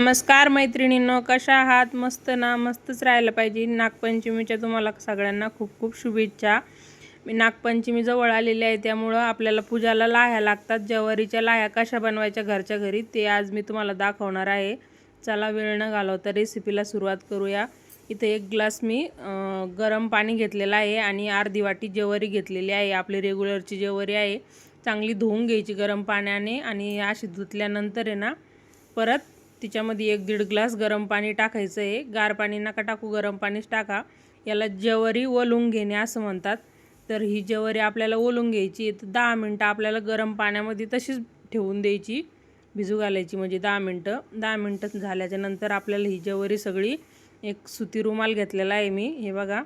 नमस्कार मैत्रिणींनो कशा आहात? मस्त ना मस्तच राहायला पाहिजे. नागपंचमीच्या तुम्हाला सगळ्यांना खूप खूप शुभेच्छा. मी नागपंचमी जवळ आलेली आहे त्यामुळं आपल्याला पूजाला लाह्या लागतात. जवारीच्या लाह्या कशा बनवायच्या घरच्या घरी ते आज मी तुम्हाला दाखवणार आहे. चला वेळ न घालवता रेसिपीला सुरुवात करूया. इथे एक ग्लास मी गरम पाणी घेतलेलं आहे आणि अर्धी वाटी जेवारी घेतलेली आहे. आपली रेग्युलरची जेवारी आहे. चांगली धुवून घ्यायची गरम पाण्याने आणि अशी धुतल्यानंतर आहे ना परत तिच्यामध्ये एक दीड ग्लास गरम पाणी टाकायचं आहे. गार पाणी नका टाकू गरम पाणीच टाका. याला जवरी ओलून घेणे असं म्हणतात. तर ही जवरी आपल्याला ओलून घ्यायची तर दहा मिनटं आपल्याला गरम पाण्यामध्ये तशीच ठेवून द्यायची. भिजू घालायची म्हणजे दहा मिनटं. दहा मिनटं झाल्याच्यानंतर आपल्याला ही जवरी सगळी एक सुती रुमाल घेतलेला आहे मी. हे बघा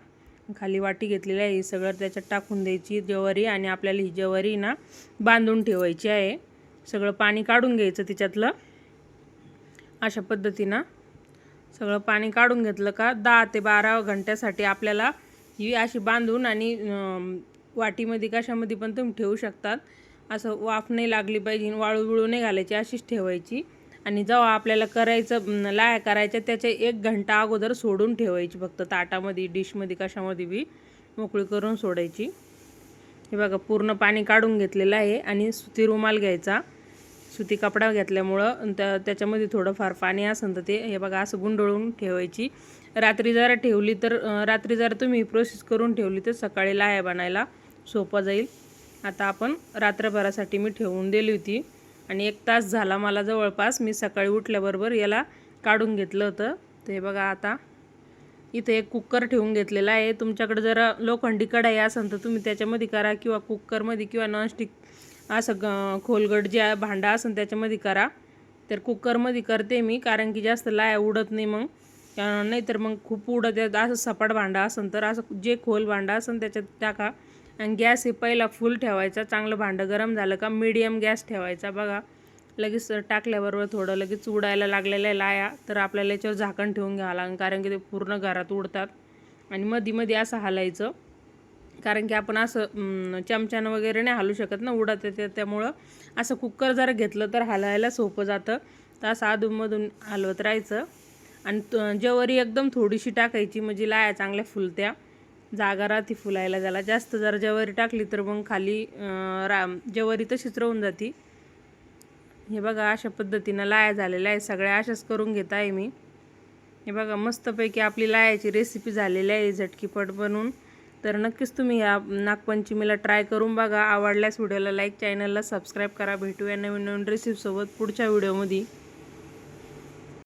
खाली वाटी घेतलेली आहे. ही सगळं त्याच्यात टाकून द्यायची जवारी आणि आपल्याला ही ज्वारी ना बांधून ठेवायची आहे. सगळं पाणी काढून घ्यायचं तिच्यातलं. अशा पद्धतीनं सगळं पाणी काढून घेतलं का दहा ते बारा घंट्यासाठी आपल्याला ही अशी बांधून आणि वाटीमध्ये कशामध्ये पण तुम्ही ठेवू शकतात. असं वाफ नाही लागली पाहिजे वाळू बिळू नाही घालायची अशीच ठेवायची. आणि जेव्हा आपल्याला करायचं लाया करायच्या त्याच्या एक घंटा अगोदर सोडून ठेवायची फक्त. ताटामध्ये डिशमध्ये कशामध्ये बी मोकळी करून सोडायची. हे बघा पूर्ण पाणी काढून घेतलेलं आहे आणि सुती रुमाल घ्यायचा. सुती कपडा घेतल्यामुळं त्या त्याच्यामध्ये थोडंफार पाणी असेल तर ते हे बघा असं गुंडळून ठेवायची. रात्री जरा ठेवली तर रात्री जर तुम्ही प्रोसेस करून ठेवली तर सकाळी लाह्या बनायला सोपं जाईल. आता आपण रात्रभरासाठी मी ठेवून दिली होती आणि एक तास झाला मला जवळपास. मी सकाळी उठल्याबरोबर याला काढून घेतलं होतं. तर हे बघा आता इथे एक कुकर ठेवून घेतलेला आहे. तुमच्याकडे जरा लोखंडी कढाई असेल तर तुम्ही त्याच्यामध्ये करा किंवा कुकरमध्ये किंवा नॉनस्टिक असं ग खोलगट जे भांडा असेल त्याच्यामध्ये करा. तर कुकरमध्ये करते मी कारण की जास्त लाया उडत नाही मग. नाहीतर मग खूप उडत येत असं सपाट भांडा असेल तर असं जे खोल भांडा असेल त्याच्यात टाका. आणि गॅस हे पहिला फुल ठेवायचा. चांगलं भांडं गरम झालं का मीडियम गॅस ठेवायचा बघा. लगेच टाकल्याबरोबर थोडं लगेच उडायला लागलेल्या लाया तर आपल्याला याच्यावर झाकण ठेवून घ्यावं लागेल कारण की ते पूर्ण घरात उडतात. आणि मध्ये मध्ये असं हालायचं. कारण की आपण असं चमच्यानं वगैरे नाही हालू शकत ना उडत येते त्यामुळं. असं कुकर जर घेतलं तर हलायला सोपं जातं. तर असं अधूनमधून हलवत राहायचं. आणि त- एकदम थोडीशी टाकायची म्हणजे लाया चांगल्या फुलत्या. जागा राहती फुलायला त्याला जास्त जर जवारी टाकली तर मग खाली रा ज्वारी तशीच राहून जाती. हे बघा अशा पद्धतीनं लाया झालेल्या आहे सगळ्या अशाच करून घेत आहे मी. हे बघा मस्तपैकी आपली लायाची रेसिपी झालेली आहे. झटकीपट बनवून. तर नक्कीच तुम्ही ह्या नागपंचमीला ट्राय करून बघा. आवडल्यास व्हिडिओला लाईक चॅनलला सबस्क्राईब करा. भेटूया नवीन नवीन रेसिपीसोबत पुढच्या व्हिडिओमध्ये